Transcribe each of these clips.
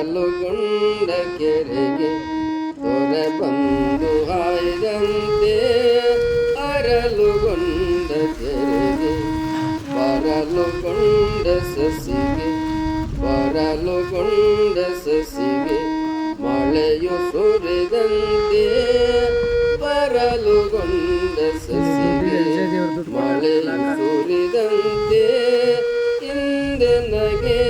ಬರಲುಗೊಂಡ ಕೆರೆಗೆ ತೊರೆ ಬಂದು ಹಾಯ್ದಂತೆ ಅರಲುಗೊಂಡ ಕೆರೆಗೆ, ಬರಲುಗೊಂಡ ಸಸಿಗೆ ಬರಲುಗೊಂಡ ಸಸಿಗೆ, ಮಳೆಯು ಸುರಿದಂತೆ ಬರಲುಗೊಂಡ ಸಸಿಗೆ, ಮಳೆಯು ಸುರಿದಂತೆ ಹಿಂದೆ ನಗೆ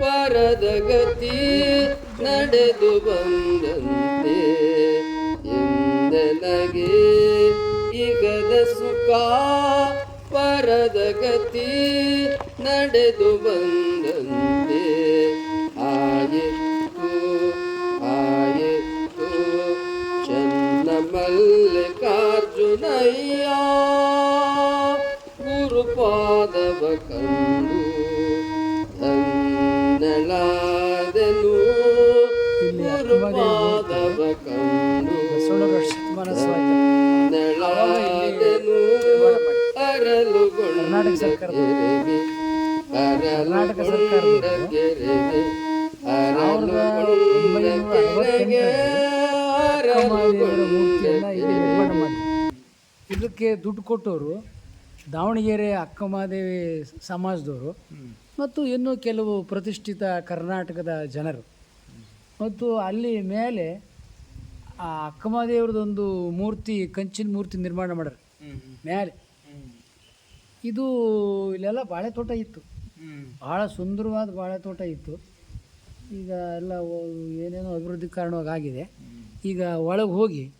ಪರದ ಗತಿ ನಡೆದು ಬಂದಂತೆ ಎಂದನಗೆ ಈಗದ ಸುಖ ಪರದ ಗತಿ ನಡೆದು ಬಂದಂತೆ. ಆಯಿತು ಆಯಿತು ಚನ್ನ ಮಲ್ಲಿಕಾರ್ಜುನಯ್ಯ ಗುರುಪಾದವ ಕಂಡು ಧನ್ಯಳಾದೆನು ಗುರುಪಾದವ ಕಂಡು ಧನ್ಯಳಾದೆನು ಅರಲುಗೊಂಡ ಕೆರೆಗೆ ಅರಲುಗೊಂಡ ಕೆರೆಗೆ ಅರಲುಗೊಂಡ ಕೆರೆಗೆ ಅರಲುಗೊಂಡ ಕೆರೆಗೆ ಇದಕ್ಕೆ ದುಡ್ಡು ಕೊಟ್ಟವರು ದಾವಣಗೆರೆ ಅಕ್ಕಮಹಾದೇವಿ ಸಮಾಜದವರು ಮತ್ತು ಇನ್ನೂ ಕೆಲವು ಪ್ರತಿಷ್ಠಿತ ಕರ್ನಾಟಕದ ಜನರು. ಮತ್ತು ಅಲ್ಲಿ ಮೇಲೆ ಆ ಅಕ್ಕಮಹಾದೇವ್ರದೊಂದು ಮೂರ್ತಿ ಕಂಚಿನ ಮೂರ್ತಿ ನಿರ್ಮಾಣ ಮಾಡ್ಯಾರ. ಮೇಲೆ ಇದು ಇಲ್ಲೆಲ್ಲ ಬಾಳೆ ತೋಟ ಇತ್ತು. ಭಾಳ ಸುಂದರವಾದ ಬಾಳೆ ತೋಟ ಇತ್ತು. ಈಗ ಎಲ್ಲ ಏನೇನೋ ಅಭಿವೃದ್ಧಿ ಕಾರಣವಾಗಿ ಆಗಿದೆ. ಈಗ ಒಳಗೆ ಹೋಗಿ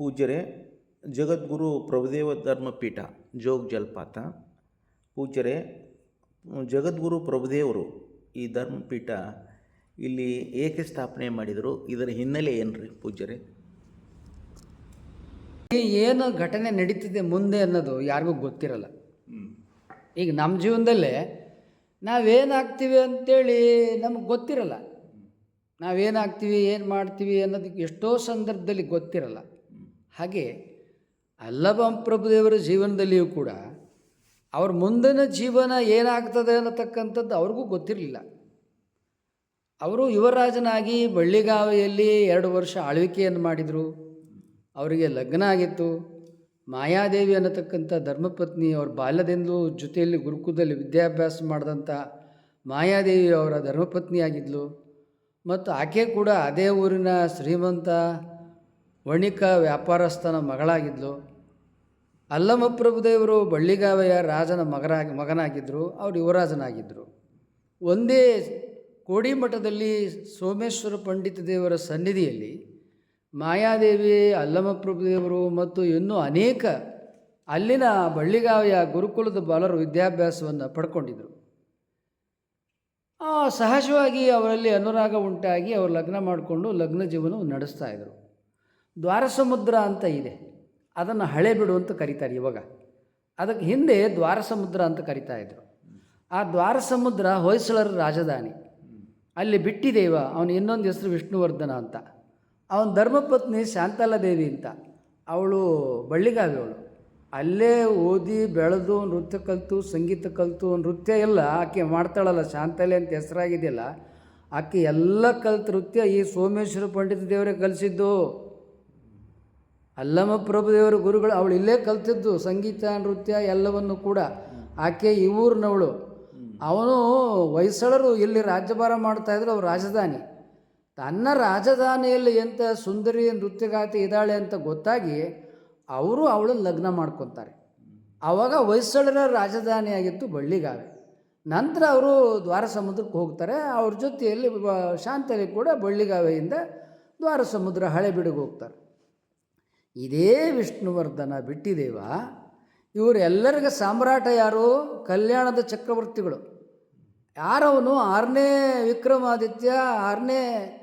ಪೂಜ್ಯರೇ ಜಗದ್ಗುರು ಪ್ರಭುದೇವ ಧರ್ಮಪೀಠ ಜೋಗ ಜಲಪಾತ. ಪೂಜ್ಯರೇ ಜಗದ್ಗುರು ಪ್ರಭುದೇವರು ಈ ಧರ್ಮಪೀಠ ಇಲ್ಲಿ ಏಕೆ ಸ್ಥಾಪನೆ ಮಾಡಿದರು? ಇದರ ಹಿನ್ನೆಲೆ ಏನು ರೀ ಪೂಜ್ಯರೇ ಏನು ಘಟನೆ ನಡೀತಿದೆ ಮುಂದೆ ಅನ್ನೋದು ಯಾರಿಗೂ ಗೊತ್ತಿರಲ್ಲ. ಈಗ ನಮ್ಮ ಜೀವನದಲ್ಲೇ ನಾವೇನಾಗ್ತೀವಿ ಅಂತೇಳಿ ನಮಗೆ ಗೊತ್ತಿರಲ್ಲ. ನಾವೇನಾಗ್ತೀವಿ ಏನು ಮಾಡ್ತೀವಿ ಅನ್ನೋದಕ್ಕೆ ಎಷ್ಟೋ ಸಂದರ್ಭದಲ್ಲಿ ಗೊತ್ತಿರಲ್ಲ. ಹಾಗೆ ಅಲ್ಲಭ ಪ್ರಭುದೇವರ ಜೀವನದಲ್ಲಿಯೂ ಕೂಡ ಅವ್ರ ಮುಂದಿನ ಜೀವನ ಏನಾಗ್ತದೆ ಅನ್ನತಕ್ಕಂಥದ್ದು ಅವ್ರಿಗೂ ಗೊತ್ತಿರಲಿಲ್ಲ. ಅವರು ಯುವರಾಜನಾಗಿ ಬಳ್ಳಿಗಾವಿಯಲ್ಲಿ ಎರಡು ವರ್ಷ ಆಳ್ವಿಕೆಯನ್ನು ಮಾಡಿದರು. ಅವರಿಗೆ ಲಗ್ನ ಆಗಿತ್ತು. ಮಾಯಾದೇವಿ ಅನ್ನತಕ್ಕಂಥ ಧರ್ಮಪತ್ನಿ ಅವ್ರ ಬಾಲ್ಯದಿಂದಲೂ ಜೊತೆಯಲ್ಲಿ ಗುರುಕುಲದಲ್ಲಿ ವಿದ್ಯಾಭ್ಯಾಸ ಮಾಡಿದಂಥ ಮಾಯಾದೇವಿ ಅವರ ಧರ್ಮಪತ್ನಿಯಾಗಿದ್ಲು. ಮತ್ತು ಆಕೆ ಕೂಡ ಅದೇ ಊರಿನ ಶ್ರೀಮಂತ ವಣಿಕ ವ್ಯಾಪಾರಸ್ಥನ ಮಗಳಾಗಿದ್ಲು. ಅಲ್ಲಮಪ್ರಭುದೇವರು ಬಳ್ಳಿಗಾವೆಯ ರಾಜನ ಮಗನಾಗಿ ಮಗನಾಗಿದ್ದರು ಅವರು ಯುವರಾಜನಾಗಿದ್ದರು ಒಂದೇ ಕೋಡಿಮಠದಲ್ಲಿ ಸೋಮೇಶ್ವರ ಪಂಡಿತ ದೇವರ ಸನ್ನಿಧಿಯಲ್ಲಿ ಮಾಯಾದೇವಿ, ಅಲ್ಲಮಪ್ರಭುದೇವರು ಮತ್ತು ಇನ್ನೂ ಅನೇಕ ಅಲ್ಲಿನ ಬಳ್ಳಿಗಾವೆಯ ಗುರುಕುಲದ ಬಾಲರು ವಿದ್ಯಾಭ್ಯಾಸವನ್ನು ಪಡ್ಕೊಂಡಿದ್ದರು ಸಹಜವಾಗಿ ಅವರಲ್ಲಿ ಅನುರಾಗ ಉಂಟಾಗಿ ಅವರು ಲಗ್ನ ಮಾಡಿಕೊಂಡು ಲಗ್ನ ಜೀವನವನ್ನು ನಡೆಸ್ತಾ ಇದ್ದರು ದ್ವಾರಸಮುದ್ರ ಅಂತ ಇದೆ. ಅದನ್ನು ಹಳೆಬೀಡು ಅಂತ ಕರೀತಾರೆ ಇವಾಗ. ಅದಕ್ಕೆ ಹಿಂದೆ ದ್ವಾರಸಮುದ್ರ ಅಂತ ಕರಿತಾ ಇದ್ರು. ಆ ದ್ವಾರಸಮುದ್ರ ಹೊಯ್ಸಳರ ರಾಜಧಾನಿ. ಅಲ್ಲಿ ಬಿಟ್ಟಿದೇವ, ಅವನು ಇನ್ನೊಂದು ಹೆಸರು ವಿಷ್ಣುವರ್ಧನ ಅಂತ. ಅವನ ಧರ್ಮಪತ್ನಿ ಶಾಂತಲಾದೇವಿ ಅಂತ. ಅವಳು ಬಳ್ಳಿಗಾವಿ ಅವಳು. ಅಲ್ಲೇ ಓದಿ, ಬೆಳೆದು, ನೃತ್ಯ ಕಲಿತು, ಸಂಗೀತ ಕಲಿತು, ನೃತ್ಯ ಎಲ್ಲ ಆಕೆ ಮಾಡ್ತಾಳಲ್ಲ, ಶಾಂತಲೆ ಅಂತ ಹೆಸರಾಗಿದೆಯಲ್ಲ, ಆಕೆ ಎಲ್ಲ ಕಲಿತ ನೃತ್ಯ ಈ ಸೋಮೇಶ್ವರ ಪಂಡಿತ ದೇವರೇ ಕಲಿಸಿದ್ದು. ಅಲ್ಲಮ ಪ್ರಭುದೇವರ ಗುರುಗಳು ಅವಳು ಇಲ್ಲೇ ಕಲ್ತಿದ್ದು ಸಂಗೀತ, ನೃತ್ಯ ಎಲ್ಲವನ್ನು ಕೂಡ. ಆಕೆ ಈ ಊರಿನವಳು. ಅವನು ಹೊಯ್ಸಳರು ಇಲ್ಲಿ ರಾಜ್ಯಭಾರ ಮಾಡ್ತಾ ಇದ್ರು, ಅವ್ರ ರಾಜಧಾನಿ. ತನ್ನ ರಾಜಧಾನಿಯಲ್ಲಿ ಎಂಥ ಸುಂದರಿ ನೃತ್ಯಗಾತಿ ಇದ್ದಾಳೆ ಅಂತ ಗೊತ್ತಾಗಿ ಅವರು ಅವಳನ್ನು ಲಗ್ನ ಮಾಡ್ಕೊತಾರೆ. ಆವಾಗ ಹೊಯ್ಸಳರ ರಾಜಧಾನಿಯಾಗಿತ್ತು ಬಳ್ಳಿಗಾವೆ. ನಂತರ ಅವರು ದ್ವಾರ ಸಮುದ್ರಕ್ಕೆ ಹೋಗ್ತಾರೆ. ಅವ್ರ ಜೊತೆಯಲ್ಲಿ ಶಾಂತಲಿ ಕೂಡ ಬಳ್ಳಿಗಾವೆಯಿಂದ ದ್ವಾರ ಸಮುದ್ರ ಹಳೆಬೀಡಿಗೆ ಹೋಗ್ತಾರೆ. ಇದೇ ವಿಷ್ಣುವರ್ಧನ ಬಿಟ್ಟಿದೇವ. ಇವರೆಲ್ಲರಿಗೂ ಸಾಮ್ರಾಟ ಯಾರು? ಕಲ್ಯಾಣದ ಚಕ್ರವರ್ತಿಗಳು. ಯಾರವನು? ಆರನೇ ವಿಕ್ರಮಾದಿತ್ಯ, ಆರನೇ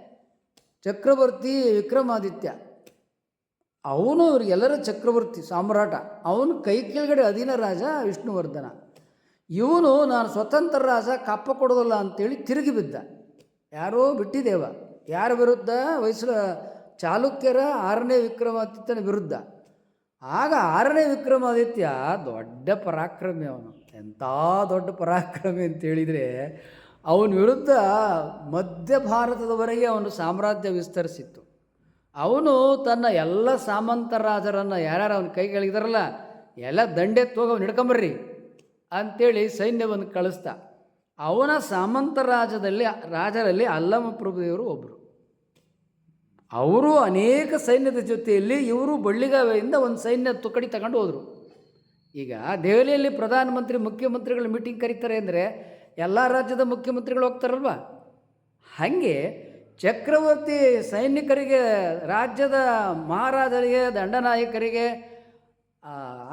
ಚಕ್ರವರ್ತಿ ವಿಕ್ರಮಾದಿತ್ಯ. ಅವನು ಇವ್ರಿಗೆಲ್ಲರ ಚಕ್ರವರ್ತಿ, ಸಾಮ್ರಾಟ. ಅವನು ಕೈ ಕೆಳಗಡೆ ಅಧೀನ ರಾಜ ವಿಷ್ಣುವರ್ಧನ. ಇವನು ನಾನು ಸ್ವತಂತ್ರ ರಾಜ ಕಪ್ಪ ಕೊಡೋದಲ್ಲ ಅಂತೇಳಿ ತಿರುಗಿ ಬಿದ್ದ. ಯಾರೋ ಬಿಟ್ಟಿದೇವ. ಯಾರ ವಿರುದ್ಧ? ವಯಸ್ಸ ಚಾಲುಕ್ಯರ ಆರನೇ ವಿಕ್ರಮಾದಿತ್ಯನ ವಿರುದ್ಧ. ಆಗ ಆರನೇ ವಿಕ್ರಮಾದಿತ್ಯ ದೊಡ್ಡ ಪರಾಕ್ರಮಿ ಅವನು. ಎಂಥ ದೊಡ್ಡ ಪರಾಕ್ರಮಿ ಅಂತ ಹೇಳಿದರೆ ಅವನ ವಿರುದ್ಧ ಮಧ್ಯ ಭಾರತದವರೆಗೆ ಅವನು ಸಾಮ್ರಾಜ್ಯ ವಿಸ್ತರಿಸಿತ್ತು. ಅವನು ತನ್ನ ಎಲ್ಲ ಸಾಮಂತ ರಾಜರನ್ನು ಯಾರ್ಯಾರು ಅವನ ಕೈಗಳಿದಾರಲ್ಲ ಎಲ್ಲ ದಂಡೆ ತೋಗ ಅವ್ನು ಹಿಡ್ಕೊಂಬರ್ರಿ ಅಂಥೇಳಿ ಸೈನ್ಯವನ್ನು ಕಳಿಸ್ತಾ ಅವನ ಸಾಮಂತ ರಾಜದಲ್ಲಿ, ರಾಜರಲ್ಲಿ ಅಲ್ಲಮ ಪ್ರಭುದೇವರು ಒಬ್ಬರು ಅವರು ಅನೇಕ ಸೈನ್ಯದ ಜೊತೆಯಲ್ಲಿ ಇವರು ಬಳ್ಳಿಗಾವೆಯಿಂದ ಒಂದು ಸೈನ್ಯ ತುಕಡಿ ತಗೊಂಡು ಹೋದರು. ಈಗ ದೆಹಲಿಯಲ್ಲಿ ಪ್ರಧಾನಮಂತ್ರಿ, ಮುಖ್ಯಮಂತ್ರಿಗಳು ಮೀಟಿಂಗ್ ಕರೀತಾರೆ ಅಂದರೆ ಎಲ್ಲ ರಾಜ್ಯದ ಮುಖ್ಯಮಂತ್ರಿಗಳು ಹೋಗ್ತಾರಲ್ವ? ಹಾಗೆ ಚಕ್ರವರ್ತಿ ಸೈನಿಕರಿಗೆ, ರಾಜ್ಯದ ಮಹಾರಾಜರಿಗೆ, ದಂಡನಾಯಕರಿಗೆ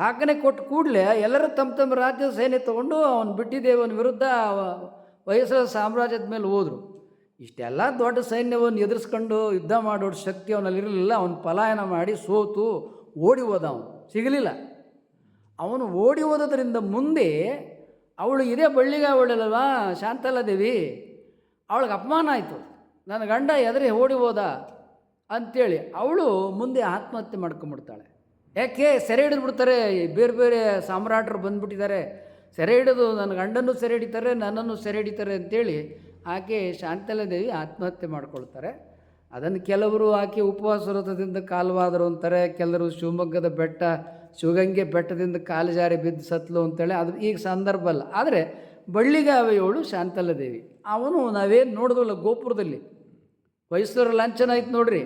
ಆಜ್ಞೆ ಕೊಟ್ಟು ಕೂಡಲೇ ಎಲ್ಲರೂ ತಮ್ಮ ತಮ್ಮ ರಾಜ್ಯದ ಸೈನ್ಯ ತಗೊಂಡು ಅವನು ಬಿಟ್ಟಿದ್ದೇವನ ವಿರುದ್ಧ ವಯಸ್ಸಾದ ಸಾಮ್ರಾಜ್ಯದ ಮೇಲೆ ಹೋದರು. ಇಷ್ಟೆಲ್ಲ ದೊಡ್ಡ ಸೈನ್ಯವನ್ನು ಎದುರಿಸ್ಕೊಂಡು ಯುದ್ಧ ಮಾಡೋ ಶಕ್ತಿ ಅವನಲ್ಲಿರಲಿಲ್ಲ. ಅವನು ಪಲಾಯನ ಮಾಡಿ ಸೋತು ಓಡಿ ಹೋದ ಅವನು ಸಿಗಲಿಲ್ಲ. ಅವನು ಓಡಿ ಹೋದದ್ರಿಂದ ಮುಂದೆ ಅವಳು ಇದೇ ಬಳ್ಳಿಗೆ ಅವಳಲ್ವಾ ಶಾಂತಲಾದೇವಿ ಅವಳಿಗೆ ಅಪಮಾನ ಆಯಿತು. ನನ್ನ ಗಂಡ ಎದುರಿ ಓಡಿ ಹೋದ ಅಂಥೇಳಿ ಅವಳು ಮುಂದೆ ಆತ್ಮಹತ್ಯೆ ಮಾಡ್ಕೊಂಬಿಡ್ತಾಳೆ. ಯಾಕೆ? ಸೆರೆ ಹಿಡಿದ್ಬಿಡ್ತಾರೆ ಬೇರೆ ಬೇರೆ ಸಾಮ್ರಾಟರು ಬಂದುಬಿಟ್ಟಿದ್ದಾರೆ. ಸೆರೆ ಹಿಡಿದು ನನ್ನ ಗಂಡನ್ನು ಸೆರೆ ಹಿಡಿತಾರೆ, ನನ್ನನ್ನು ಸೆರೆ ಹಿಡಿತಾರೆ ಅಂತೇಳಿ ಆಕೆ ಶಾಂತಲಾದೇವಿ ಆತ್ಮಹತ್ಯೆ ಮಾಡ್ಕೊಳ್ತಾರೆ. ಅದನ್ನು ಕೆಲವರು ಆಕೆ ಉಪವಾಸ ವ್ರತದಿಂದ ಕಾಲವಾದರು ಅಂತಾರೆ, ಕೆಲವರು ಶಿವಮೊಗ್ಗದ ಬೆಟ್ಟ, ಶಿವಗಂಗೆ ಬೆಟ್ಟದಿಂದ ಕಾಲು ಜಾರಿ ಬಿದ್ದು ಸತ್ಲು ಅಂತೇಳಿ. ಅದು ಈಗ ಸಂದರ್ಭ ಅಲ್ಲ. ಆದರೆ ಬಳ್ಳಿಗಾವೆಯವಳು ಶಾಂತಲಾದೇವಿ. ಅವನು ನಾವೇನು ನೋಡಿದ್ವಲ್ಲ ಗೋಪುರದಲ್ಲಿ? ಹೊಯ್ಸಳರ ಲಾಂಛನ ಆಯ್ತು ನೋಡ್ರಿ.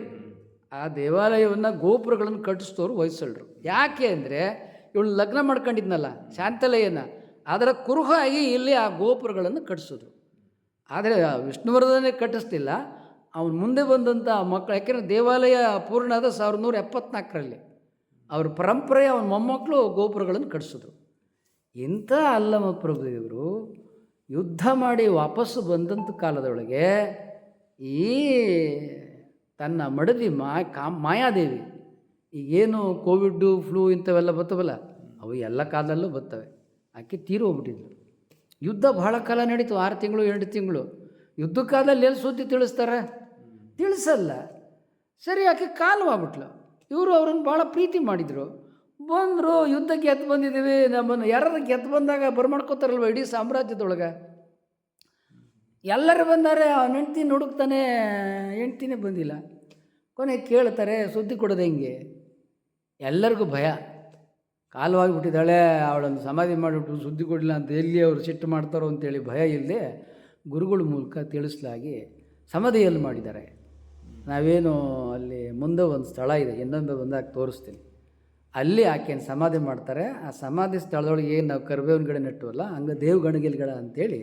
ಆ ದೇವಾಲಯವನ್ನು ಗೋಪುರಗಳನ್ನು ಕಟ್ಟಿಸ್ತೋರು ಹೊಯ್ಸಳರು. ಯಾಕೆ ಅಂದರೆ ಇವಳು ಲಗ್ನ ಮಾಡ್ಕೊಂಡಿದ್ನಲ್ಲ ಶಾಂತಲಯನ. ಅದರ ಕುರುಹಾಗಿ ಇಲ್ಲಿ ಆ ಗೋಪುರಗಳನ್ನು ಕಟ್ಟಿಸಿದ್ರು. ಆದರೆ ವಿಷ್ಣುವರ್ಧನೇ ಕಟ್ಟಿಸ್ತಿಲ್ಲ. ಅವನು ಮುಂದೆ ಬಂದಂಥ ಮಕ್ಕಳು ಯಾಕೆಂದರೆ ದೇವಾಲಯ ಪೂರ್ಣ ಆದ ಸಾವಿರದ ನೂರ ಎಪ್ಪತ್ನಾಲ್ಕರಲ್ಲಿ ಅವ್ರ ಪರಂಪರೆ ಅವನ ಮೊಮ್ಮಕ್ಕಳು ಗೋಪುರಗಳನ್ನು ಕಟ್ಟಿಸಿದ್ರು. ಇಂಥ ಅಲ್ಲಮ ಪ್ರಭುದೇವರು ಯುದ್ಧ ಮಾಡಿ ವಾಪಸ್ಸು ಬಂದಂಥ ಕಾಲದೊಳಗೆ ಈ ತನ್ನ ಮಡದಿ ಮಾ, ಕಾ, ಮಾಯಾದೇವಿ, ಈಗೇನು ಕೋವಿಡ್ಡು ಫ್ಲೂ ಇಂಥವೆಲ್ಲ ಬರ್ತವಲ್ಲ, ಅವು ಎಲ್ಲ ಕಾಲದಲ್ಲೂ ಬರ್ತವೆ. ಆಕೆ ತೀರು ಹೋಗ್ಬಿಟ್ಟಿದ್ಲು. ಯುದ್ಧ ಬಹಳ ಕಾಲ ನಡೀತು, ಆರು ತಿಂಗಳು, ಎರಡು ತಿಂಗಳು. ಯುದ್ಧ ಕಾಲದಲ್ಲಿ ಎಲ್ಲಿ ಸುದ್ದಿ ತಿಳಿಸ್ತಾರೆ? ತಿಳಿಸಲ್ಲ. ಸರಿ, ಆಕೆ ಕಾಲವಾಗ್ಬಿಟ್ಲು ಇವರು ಅವ್ರನ್ನ ಭಾಳ ಪ್ರೀತಿ ಮಾಡಿದರು. ಬಂದರು, ಯುದ್ಧಕ್ಕೆ ಎತ್ತು ಬಂದಿದ್ದೀವಿ, ನಮ್ಮನ್ನು ಯಾರು ಗೆದ್ದು ಬಂದಾಗ ಬರ್ಮಾಡ್ಕೋತಾರಲ್ವ ಇಡೀ ಸಾಮ್ರಾಜ್ಯದೊಳಗೆ? ಎಲ್ಲರೂ ಬಂದಾರೆ ಅವನ ಹೆಂಡ್ತಿ ಹುಡುಕ್ತಾನೆ, ಹೆಂಡ್ತಿನೇ ಬಂದಿಲ್ಲ. ಕೊನೆಗೆ ಕೇಳ್ತಾರೆ, ಸುದ್ದಿ ಕೊಡೋದು ಹೆಂಗೆ? ಎಲ್ಲರಿಗೂ ಭಯ. ಕಾಲವಾಗಿಬಿಟ್ಟಿದ್ದಾಳೆ ಅವಳನ್ನು ಸಮಾಧಿ ಮಾಡಿಬಿಟ್ಟು ಸುದ್ದಿ ಕೊಡಲಿಲ್ಲ ಅಂತ ಎಲ್ಲಿ ಅವರು ಸಿಟ್ಟು ಮಾಡ್ತಾರೋ ಅಂತೇಳಿ ಭಯ ಇಲ್ಲದೆ ಗುರುಗಳ ಮೂಲಕ ತಿಳಿಸಲಾಗಿ ಸಮಾಧಿಯಲ್ಲಿ ಮಾಡಿದ್ದಾರೆ. ನಾವೇನು ಅಲ್ಲಿ ಮುಂದೆ ಒಂದು ಸ್ಥಳ ಇದೆ, ಇನ್ನೊಂದು ಬಂದಾಗ ತೋರಿಸ್ತೀನಿ. ಅಲ್ಲಿ ಆಕೆಯನ್ನು ಸಮಾಧಿ ಮಾಡ್ತಾರೆ. ಆ ಸಮಾಧಿ ಸ್ಥಳದೊಳಗೆ ಏನು ನಾವು ಕರ್ಬೇವಿನ ಗಿಡ ನೆಟ್ಟುವಲ್ಲ, ಹಂಗೆ ದೇವ್ಗಣಗಿಲ್ ಗಿಡ ಅಂತೇಳಿ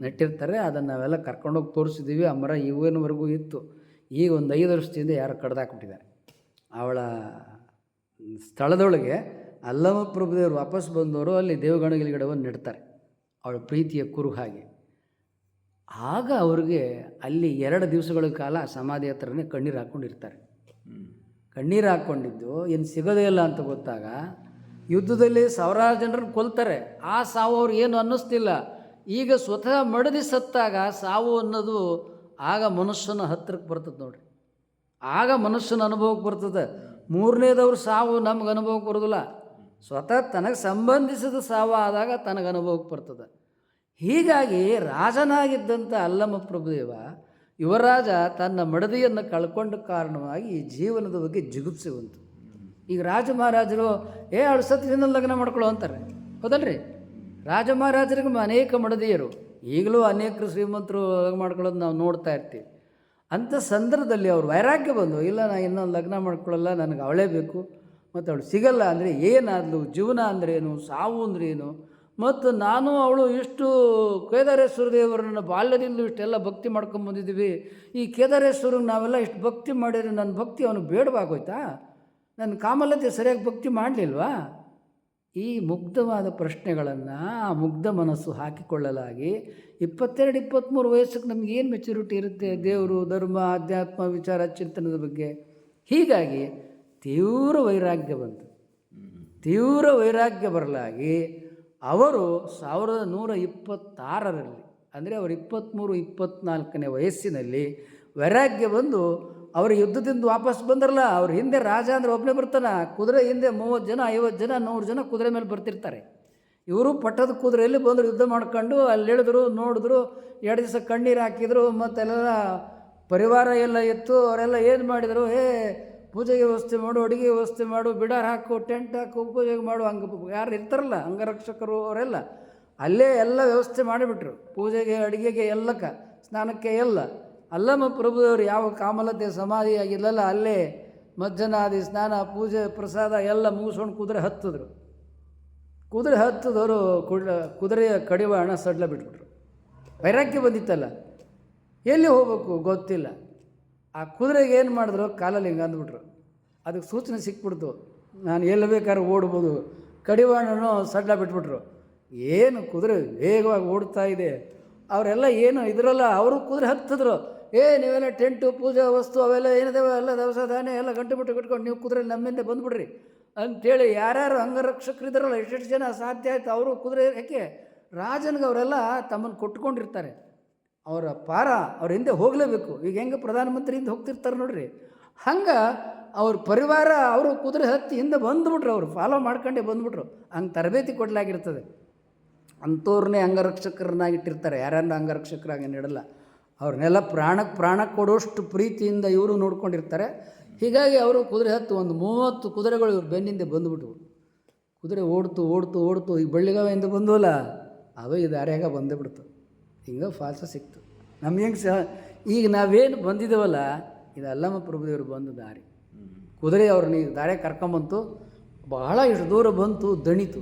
ನೆಟ್ಟಿರ್ತಾರೆ. ಅದನ್ನು ನಾವೆಲ್ಲ ಕರ್ಕೊಂಡೋಗಿ ತೋರಿಸಿದ್ದೀವಿ ಆ ಮರ ಇವನವರೆಗೂ ಇತ್ತು. ಈಗ ಒಂದು ಐದು ವರ್ಷದಿಂದ ಯಾರು ಕಡ್ದಾಕ್ಬಿಟ್ಟಿದ್ದಾರೆ. ಅವಳ ಸ್ಥಳದೊಳಗೆ ಅಲ್ಲಮ ಪ್ರಭುದೇವರು ವಾಪಸ್ ಬಂದವರು, ಅಲ್ಲಿ ದೇವಗಣಗಿಲ್ ಗಿಡವನ್ನು ನೆಡ್ತಾರೆ. ಅವಳ ಪ್ರೀತಿಯ ಕುರು ಹಾಗೆ. ಆಗ ಅವ್ರಿಗೆ ಅಲ್ಲಿ ಎರಡು ದಿವಸಗಳ ಕಾಲ ಸಮಾಧಿ ಹತ್ರನೇ ಕಣ್ಣೀರು ಹಾಕ್ಕೊಂಡಿರ್ತಾರೆ ಕಣ್ಣೀರು ಹಾಕ್ಕೊಂಡಿದ್ದು ಏನು ಸಿಗೋದೇ ಇಲ್ಲ ಅಂತ ಗೊತ್ತಾಗ ಯುದ್ಧದಲ್ಲಿ ಸಾವಿರಾರು ಜನರನ್ನು ಕೊಲ್ತಾರೆ. ಆ ಸಾವು ಅವ್ರು ಏನು ಅನ್ನಿಸ್ತಿಲ್ಲ. ಈಗ ಸ್ವತಃ ಮಡದಿ ಸತ್ತಾಗ ಸಾವು ಅನ್ನೋದು ಆಗ ಮನುಷ್ಯನ ಹತ್ತಿರಕ್ಕೆ ಬರ್ತದೆ ನೋಡ್ರಿ. ಆಗ ಮನುಷ್ಯನ ಅನುಭವಕ್ಕೆ ಬರ್ತದೆ. ಮೂರನೇದವ್ರ ಸಾವು ನಮ್ಗೆ ಅನುಭವಕ್ಕೆ ಬರೋದಿಲ್ಲ. ಸ್ವತಃ ತನಗೆ ಸಂಬಂಧಿಸಿದ ಸಾವು ಆದಾಗ ತನಗೆ ಅನುಭವಕ್ಕೆ ಬರ್ತದೆ ಹೀಗಾಗಿ ರಾಜನಾಗಿದ್ದಂಥ ಅಲ್ಲಮ ಪ್ರಭುದೇವ ಯುವರಾಜ ತನ್ನ ಮಡದಿಯನ್ನು ಕಳ್ಕೊಂಡ ಕಾರಣವಾಗಿ ಈ ಜೀವನದ ಬಗ್ಗೆ ಜಿಗುಪ್ಸೆವಂತು ಈಗ ರಾಜ ಮಹಾರಾಜರು, ಏ, ಅವಳು ಲಗ್ನ ಮಾಡ್ಕೊಳ್ಳೋ ಅಂತಾರೆ. ಹೌದಲ್ರಿ? ರಾಜ ಮಹಾರಾಜರಿಗೆ ಅನೇಕ ಮಡದಿಯರು. ಈಗಲೂ ಅನೇಕರು ಶ್ರೀಮಂತರು ಮಾಡ್ಕೊಳ್ಳೋದು ನಾವು ನೋಡ್ತಾ ಇರ್ತೀವಿ. ಅಂಥ ಸಂದರ್ಭದಲ್ಲಿ ಅವ್ರು ವೈರಾಗ್ಯ ಬಂದು, ಇಲ್ಲ ನಾನು ಇನ್ನೊಂದು ಲಗ್ನ ಮಾಡ್ಕೊಳ್ಳಲ್ಲ, ನನಗೆ ಅವಳೇ ಬೇಕು. ಮತ್ತು ಅವಳು ಸಿಗಲ್ಲ ಅಂದರೆ ಏನಾದ್ಲು? ಜೀವನ ಅಂದ್ರೇನು ಸಾವು ಅಂದ್ರೇನು ಮತ್ತು ನಾನು ಅವಳು ಇಷ್ಟು ಕೇದಾರೇಶ್ವರ ದೇವರನ್ನು ಬಾಲ್ಯದಿಂದ ಇಷ್ಟೆಲ್ಲ ಭಕ್ತಿ ಮಾಡ್ಕೊಂಡು ಬಂದಿದ್ದೀವಿ. ಈ ಕೇದಾರೇಶ್ವರಿಗೆ ನಾವೆಲ್ಲ ಇಷ್ಟು ಭಕ್ತಿ ಮಾಡಿದರೆ ನನ್ನ ಭಕ್ತಿ ಅವನು ಬೇಡವಾಗೋಯ್ತಾ? ನನ್ನ ಕಾಮಲತೆ ಸರಿಯಾಗಿ ಭಕ್ತಿ ಮಾಡಲಿಲ್ವಾ? ಈ ಮುಗ್ಧವಾದ ಪ್ರಶ್ನೆಗಳನ್ನು ಆ ಮುಗ್ಧ ಮನಸ್ಸು ಹಾಕಿಕೊಳ್ಳಲಾಗಿ ಇಪ್ಪತ್ತೆರಡು, ಇಪ್ಪತ್ತ್ಮೂರು ವಯಸ್ಸಿಗೆ ನಮ್ಗೆ ಏನು ಮೆಚುರಿಟಿ ಇರುತ್ತೆ? ದೇವರು, ಧರ್ಮ ಅಧ್ಯಾತ್ಮ ವಿಚಾರ, ಚಿಂತನದ ಬಗ್ಗೆ? ಹೀಗಾಗಿ ತೀವ್ರ ವೈರಾಗ್ಯ ಬಂತು. ತೀವ್ರ ವೈರಾಗ್ಯ ಬರಲಾಗಿ ಅವರು ಸಾವಿರದ ನೂರ ಇಪ್ಪತ್ತಾರರಲ್ಲಿ, ಅಂದರೆ ಅವರು ಇಪ್ಪತ್ತ್ಮೂರು ಇಪ್ಪತ್ತ್ನಾಲ್ಕನೇ ವಯಸ್ಸಿನಲ್ಲಿ ವೈರಾಗ್ಯ ಬಂದು ಅವರು ಯುದ್ಧದಿಂದ ವಾಪಸ್ ಬಂದ್ರಲ್ಲ, ಅವ್ರ ಹಿಂದೆ ರಾಜ ಅಂದರೆ ಒಬ್ಬನೇ ಬರ್ತಾನೆ, ಕುದುರೆ ಹಿಂದೆ ಮೂವತ್ತು ಜನ, ಐವತ್ತು ಜನ, ನೂರು ಜನ ಕುದುರೆ ಮೇಲೆ ಬರ್ತಿರ್ತಾರೆ. ಇವರು ಪಟ್ಟದ ಕುದುರೆಯಲ್ಲಿ ಬಂದರು, ಯುದ್ಧ ಮಾಡ್ಕೊಂಡು ಅಲ್ಲಿ ಇಳಿದ್ರು, ನೋಡಿದ್ರು, ಎರಡು ದಿವಸ ಕಣ್ಣೀರು ಹಾಕಿದರು ಮತ್ತೆಲ್ಲ ಪರಿವಾರ ಎಲ್ಲ ಇತ್ತು ಅವರೆಲ್ಲ ಏನು ಮಾಡಿದರು ಏ ಪೂಜೆಗೆ ವ್ಯವಸ್ಥೆ ಮಾಡು, ಅಡುಗೆ ವ್ಯವಸ್ಥೆ ಮಾಡು, ಬಿಡಾರ್ ಹಾಕು, ಟೆಂಟ್ ಹಾಕು, ಪೂಜೆಗೆ ಮಾಡು, ಹಂಗೆ ಯಾರು ಇರ್ತಾರಲ್ಲ, ಅಂಗರಕ್ಷಕರು ಅವರೆಲ್ಲ, ಅಲ್ಲೇ ಎಲ್ಲ ವ್ಯವಸ್ಥೆ ಮಾಡಿಬಿಟ್ರು. ಪೂಜೆಗೆ, ಅಡುಗೆಗೆ ಎಲ್ಲಕ್ಕ, ಸ್ನಾನಕ್ಕೆ ಎಲ್ಲ. ಅಲ್ಲಮ್ಮ ಪ್ರಭುದೇವರು ಯಾವ ಕಾಮಲತೆ ಸಮಾಧಿ ಆಗಿಲ್ಲಲ್ಲ ಅಲ್ಲೇ ಮಜ್ಜನಾದಿ, ಸ್ನಾನ, ಪೂಜೆ, ಪ್ರಸಾದ ಎಲ್ಲ ಮುಗಿಸ್ಕೊಂಡು ಕುದುರೆ ಹತ್ತಿದ್ರು. ಕುದುರೆ ಹತ್ತಿದವರು ಕುಡ, ಕುದುರೆಯ ಕಡಿವಾಣ ಸಡ್ಲ ಬಿಟ್ಬಿಟ್ರು. ವೈರಾಗ್ಯ ಬಂದಿತ್ತಲ್ಲ. ಎಲ್ಲಿ ಹೋಗಬೇಕು ಗೊತ್ತಿಲ್ಲ. ಆ ಕುದುರೆಗೆ ಏನು ಮಾಡಿದ್ರು? ಕಾಲಲ್ಲಿ ಹಿಂಗೆ ಅಂದ್ಬಿಟ್ರು. ಅದಕ್ಕೆ ಸೂಚನೆ ಸಿಕ್ಬಿಡ್ತು. ನಾನು ಎಲ್ಲಿ ಬೇಕಾದ್ರೂ ಓಡ್ಬೋದು. ಕಡಿವಾಣನು ಸಡ್ಲ ಬಿಟ್ಬಿಟ್ರು. ಏನು ಕುದುರೆ ವೇಗವಾಗಿ ಓಡ್ತಾ ಇದೆ. ಅವರೆಲ್ಲ ಏನು ಇದರಲ್ಲ, ಅವರು ಕುದುರೆ ಹತ್ತಿದ್ರು. ಏ, ನೀವೆಲ್ಲ ಟೆಂಟು, ಪೂಜಾ, ವಸ್ತು ಅವೆಲ್ಲ ಏನಿದೆ ಎಲ್ಲ ದವಸ ಧಾನ್ಯ ಎಲ್ಲ ಗಂಟು ಬಿಟ್ಟು ಕಟ್ಕೊಂಡು ನೀವು ಕುದುರೆ ನಮ್ಮಿಂದ ಬಂದುಬಿಡ್ರಿ. ಅಂಥೇಳಿ ಯಾರ್ಯಾರು ಅಂಗರಕ್ಷಕರಿದ್ದಾರಲ್ಲ ಎಷ್ಟೆಷ್ಟು ಜನ ಸಾಧ್ಯ ಆಯಿತು? ಅವರು ಕುದುರೆ ಯಾಕೆ ರಾಜನಿಗೆ ಅವರೆಲ್ಲ ತಮ್ಮನ್ನು ಕೊಟ್ಕೊಂಡಿರ್ತಾರೆ. ಅವರ ಪಾರ ಅವ್ರ ಹಿಂದೆ ಹೋಗಲೇಬೇಕು. ಈಗ ಹೆಂಗೆ ಪ್ರಧಾನಮಂತ್ರಿ ಹಿಂದೆ ಹೋಗ್ತಿರ್ತಾರೆ ನೋಡ್ರಿ. ಹಂಗೆ ಅವ್ರ ಪರಿವಾರ, ಅವರು ಕುದುರೆ ಹತ್ತಿ ಹಿಂದೆ ಬಂದುಬಿಟ್ರು ಅವರು ಫಾಲೋ ಮಾಡ್ಕೊಂಡೇ ಬಂದುಬಿಟ್ರು. ಹಂಗೆ ತರಬೇತಿ ಕೊಡಲಾಗಿರ್ತದೆ. ಅಂಥವ್ರನ್ನೇ ಅಂಗರಕ್ಷಕರನ್ನಾಗಿಟ್ಟಿರ್ತಾರೆ ಯಾರನ್ನ ಅಂಗರಕ್ಷಕರಾಗಿ ನೀಡಲ್ಲ. ಅವ್ರನ್ನೆಲ್ಲ ಪ್ರಾಣಕ್ಕೆ ಪ್ರಾಣ ಕೊಡೋಷ್ಟು ಪ್ರೀತಿಯಿಂದ ಇವರು ನೋಡ್ಕೊಂಡಿರ್ತಾರೆ. ಹೀಗಾಗಿ ಅವರು ಕುದುರೆ ಹತ್ತು ಒಂದು ಮೂವತ್ತು ಕುದುರೆಗಳು ಇವ್ರ ಬೆನ್ನಿಂದ ಬಂದುಬಿಟ್ವು. ಕುದುರೆ ಓಡ್ತು ಓಡ್ತು ಓಡ್ತು, ಈ ಬಳ್ಳಿಗಾವಿಂದ ಬಂದವಲ್ಲ, ಅವೇ ಇದು ದಾರ್ಯಾಗ ಬಂದೇ ಬಿಡ್ತು. ಹಿಂಗೆ ಫಾಲ್ಸ ಸಿಕ್ತು. ನಮ್ಗೆ ಹೆಂಗೆ ಸಹ ಈಗ ನಾವೇನು ಬಂದಿದ್ದೇವಲ್ಲ ಇದು ಅಲ್ಲಮ್ಮ ಪ್ರಭುದೇವರು ಬಂದು ದಾರಿ. ಕುದುರೆ ಅವ್ರನ್ನ ಈಗ ದಾರಿ ಕರ್ಕೊಂಬಂತು, ಬಹಳ ಇಷ್ಟು ದೂರ ಬಂತು, ದಣಿತು.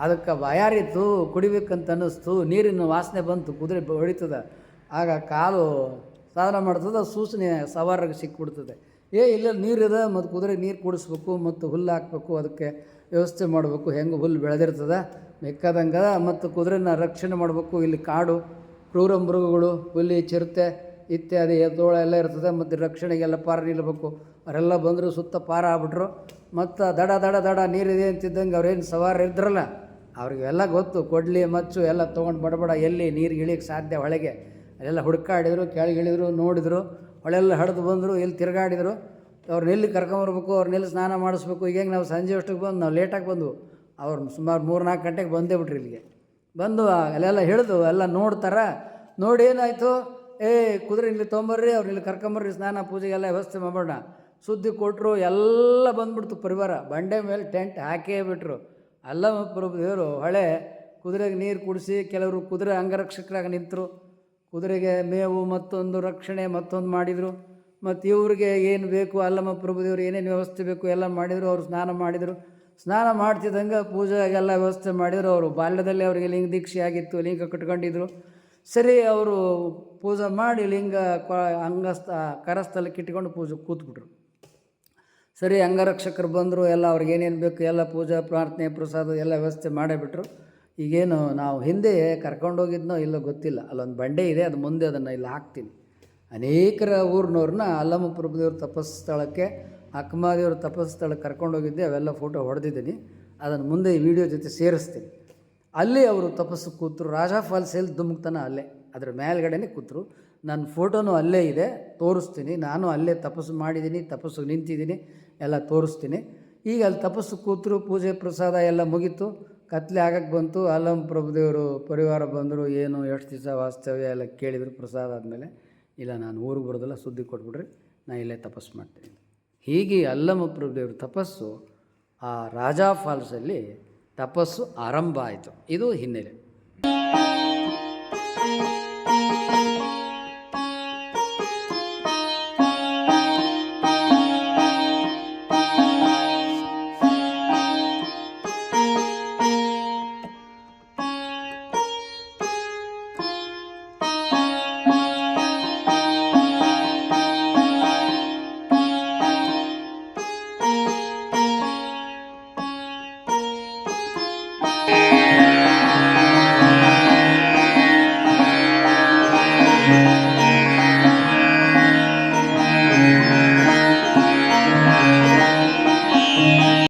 ಅದಕ್ಕೆ ಬಾಯಾರಿತ್ತು, ಕುಡಿಬೇಕಂತ ಅನ್ನಿಸ್ತು, ನೀರಿನ ವಾಸನೆ ಬಂತು, ಕುದುರೆ ಹೊಡಿತದೆ. ಆಗ ಕಾಲು ಸಾಧನ ಮಾಡ್ತದ, ಸೂಚನೆ ಸವಾರಿಗೆ ಸಿಕ್ಬಿಡ್ತದೆ. ಏ, ಇಲ್ಲ ನೀರಿದೆ ಮತ್ತು ಕುದುರೆ ನೀರು ಕುಡಿಸ್ಬೇಕು, ಮತ್ತು ಹುಲ್ಲು ಹಾಕ್ಬೇಕು, ಅದಕ್ಕೆ ವ್ಯವಸ್ಥೆ ಮಾಡಬೇಕು. ಹೆಂಗೆ ಹುಲ್ಲು ಬೆಳೆದಿರ್ತದ? ಬೇಕಾದಂಗೆ ಮತ್ತು ಕುದುರೆನ ರಕ್ಷಣೆ ಮಾಡಬೇಕು. ಇಲ್ಲಿ ಕಾಡು, ಕ್ರೂರ ಮೃಗಗಳು ಹುಲ್ಲಿ ಚಿರತೆ ಇತ್ಯಾದಿ ಎದ್ದೋಳ ಎಲ್ಲ ಇರ್ತದೆ. ಮತ್ತು ರಕ್ಷಣೆಗೆಲ್ಲ ಪಾರ ನಿಲ್ಲಬೇಕು ಅವರೆಲ್ಲ ಬಂದರು ಸುತ್ತ ಪಾರ ಆಗ್ಬಿಟ್ರು. ಮತ್ತು ದಡ ದಡ ದಡ ನೀರಿದೆ ಅಂತಿದ್ದಂಗೆ ಅವ್ರೇನು ಸವಾರ ಇದ್ರಲ್ಲ, ಅವ್ರಿಗೆಲ್ಲ ಗೊತ್ತು. ಕೊಡ್ಲಿ, ಮಚ್ಚು ಎಲ್ಲ ತೊಗೊಂಡು ಬಡಬಡ ಎಲ್ಲಿ ನೀರು ಇಳಿಯಕ್ಕೆ ಸಾಧ್ಯ ಒಳಗೆ. ಅಲ್ಲೆಲ್ಲ ಹುಡುಕಾಡಿದ್ರು, ಕೆಳಗಿಳಿದ್ರು, ನೋಡಿದ್ರು. ಹೊಳೆಲ್ಲ ಹಡಿದು ಬಂದರು ಇಲ್ಲಿ ತಿರುಗಾಡಿದರು ಅವ್ರನ್ನ ಎಲ್ಲಿ ಕರ್ಕೊಂಬರ್ಬೇಕು ಅವ್ರನ್ನೆಲ್ಲಿ ಸ್ನಾನ ಮಾಡಿಸ್ಬೇಕು. ಈಗ ನಾವು ಸಂಜೆ ಅಷ್ಟಕ್ಕೆ ಬಂದು, ನಾವು ಲೇಟಾಗಿ ಬಂದು ಅವ್ರು ಸುಮಾರು ಮೂರು ನಾಲ್ಕು ಗಂಟೆಗೆ ಬಂದೇ ಬಿಟ್ರಿ ಇಲ್ಲಿಗೆ. ಬಂದು ಅಲ್ಲೆಲ್ಲ ಹಿಡಿದು, ಎಲ್ಲ ನೋಡ್ತಾರೆ. ನೋಡಿ ಏನಾಯಿತು? ಏ, ಕುದುರೆ ಇಲ್ಲಿ ತೊಂಬರ್ರಿ ಅವ್ರು ಇಲ್ಲಿ ಕರ್ಕೊಂಬರ್ರಿ ಸ್ನಾನ ಪೂಜೆಗೆಲ್ಲ ವ್ಯವಸ್ಥೆ ಮಾಡೋಣ ಸುದ್ದಿ ಕೊಟ್ಟರು ಎಲ್ಲ ಬಂದ್ಬಿಡ್ತು ಪರಿವಾರ. ಬಂಡೆ ಮೇಲೆ ಟೆಂಟ್ ಹಾಕೇ ಬಿಟ್ರು. ಪ್ರಭು ದೇವರು, ಹೊಳೆ ಕುದುರೆಗೆ ನೀರು ಕುಡಿಸಿ, ಕೆಲವರು ಕುದುರೆ ಅಂಗರಕ್ಷಕರಾಗಿ ನಿಂತರು. ಕುದುರೆಗೆ ಮೇವು ಮತ್ತೊಂದು, ರಕ್ಷಣೆ ಮತ್ತೊಂದು ಮಾಡಿದರು. ಮತ್ತು ಇವ್ರಿಗೆ ಏನು ಬೇಕು, ಅಲ್ಲಮ್ಮ ಪ್ರಭುದೇವ್ರು ಏನೇನು ವ್ಯವಸ್ಥೆ ಬೇಕು ಎಲ್ಲ ಮಾಡಿದರು, ಅವರು ಸ್ನಾನ ಮಾಡಿದರು. ಸ್ನಾನ ಮಾಡ್ತಿದ್ದಂಗೆ ಪೂಜೆಗೆಲ್ಲ ವ್ಯವಸ್ಥೆ ಮಾಡಿದರು ಅವರು. ಬಾಲ್ಯದಲ್ಲಿ ಅವರಿಗೆ ಲಿಂಗ ದೀಕ್ಷೆ ಆಗಿತ್ತು ಲಿಂಗ ಕಟ್ಕೊಂಡಿದ್ರು. ಸರಿ, ಅವರು ಪೂಜೆ ಮಾಡಿ ಲಿಂಗ ಕ, ಅಂಗಸ್ಥ, ಕರಸ್ಥಲಕ್ಕೆ ಇಟ್ಕೊಂಡು ಪೂಜೆ ಕೂತ್ಬಿಟ್ರು. ಸರಿ, ಅಂಗರಕ್ಷಕರು ಬಂದರು, ಎಲ್ಲ ಅವ್ರಿಗೆ ಏನೇನು ಬೇಕು ಎಲ್ಲ ಪೂಜಾ, ಪ್ರಾರ್ಥನೆ, ಪ್ರಸಾದ ಎಲ್ಲ ವ್ಯವಸ್ಥೆ ಮಾಡೇ ಬಿಟ್ರು. ಈಗೇನು ನಾವು ಹಿಂದೆ ಕರ್ಕೊಂಡೋಗಿದ್ನೋ ಇಲ್ಲೋ ಗೊತ್ತಿಲ್ಲ. ಅಲ್ಲೊಂದು ಬಂಡೆ ಇದೆ, ಅದು ಮುಂದೆ ಅದನ್ನು ಇಲ್ಲಿ ಹಾಕ್ತೀನಿ. ಅನೇಕರ ಊರಿನವ್ರನ್ನ ಅಲ್ಲಮ್ಮ ಪ್ರಭುದೇವ್ರ ತಪಸ್ ಸ್ಥಳಕ್ಕೆ ಅಕ್ಕಮಾದೇವ್ರ ತಪಸ್ ಸ್ಥಳಕ್ಕೆ ಕರ್ಕೊಂಡೋಗಿದ್ದೆ ಅವೆಲ್ಲ ಫೋಟೋ ಹೊಡೆದಿದ್ದೀನಿ. ಅದನ್ನು ಮುಂದೆ ಈ ವಿಡಿಯೋ ಜೊತೆ ಸೇರಿಸ್ತೀನಿ. ಅಲ್ಲಿ ಅವರು ತಪಸ್ಸು ಕೂತರು, ರಾಜಾ ಫಾಲ್ಸ್ ಎಲ್ಲಿ ಧುಮುಕ್ತನ? ಅಲ್ಲೇ. ಅದರ ಮೇಲ್ಗಡೆನೇ ಕೂತರು. ನನ್ನ ಫೋಟೋನು ಅಲ್ಲೇ ಇದೆ, ತೋರಿಸ್ತೀನಿ. ನಾನು ಅಲ್ಲೇ ತಪಸ್ಸು ಮಾಡಿದ್ದೀನಿ, ತಪಸ್ಸು ನಿಂತಿದ್ದೀನಿ, ಎಲ್ಲ ತೋರಿಸ್ತೀನಿ. ಈಗ ಅಲ್ಲಿ ತಪಸ್ಸು ಕೂತರು, ಪೂಜೆ ಪ್ರಸಾದ ಎಲ್ಲ ಮುಗೀತು. ಕತ್ಲೆ ಆಗಕ್ಕೆ ಬಂತು, ಅಲ್ಲಂ ಪ್ರಭುದೇವರು ಪರಿವಾರ ಬಂದರು, ಏನು ಎಷ್ಟು ದಿವಸ ವಾಸ್ತವ್ಯ ಎಲ್ಲ ಕೇಳಿದರು, ಪ್ರಸಾದ ಆದಮೇಲೆ, ಇಲ್ಲ, ನಾನು ಊರಿಗೆ ಬರೋದಿಲ್ಲ, ಸುದ್ದಿ ಕೊಟ್ಬಿಡ್ರಿ ನಾನು ಇಲ್ಲೇ ತಪಸ್ಸು ಮಾಡ್ತೀನಿ. ಹೀಗೆ ಅಲ್ಲಮ್ಮ ಪ್ರಭುದೇವ್ರ ತಪಸ್ಸು ಆ ರಾಜಾ ಫಾಲ್ಸಲ್ಲಿ ತಪಸ್ಸು ಆರಂಭ ಆಯಿತು. ಇದು ಹಿನ್ನೆಲೆ.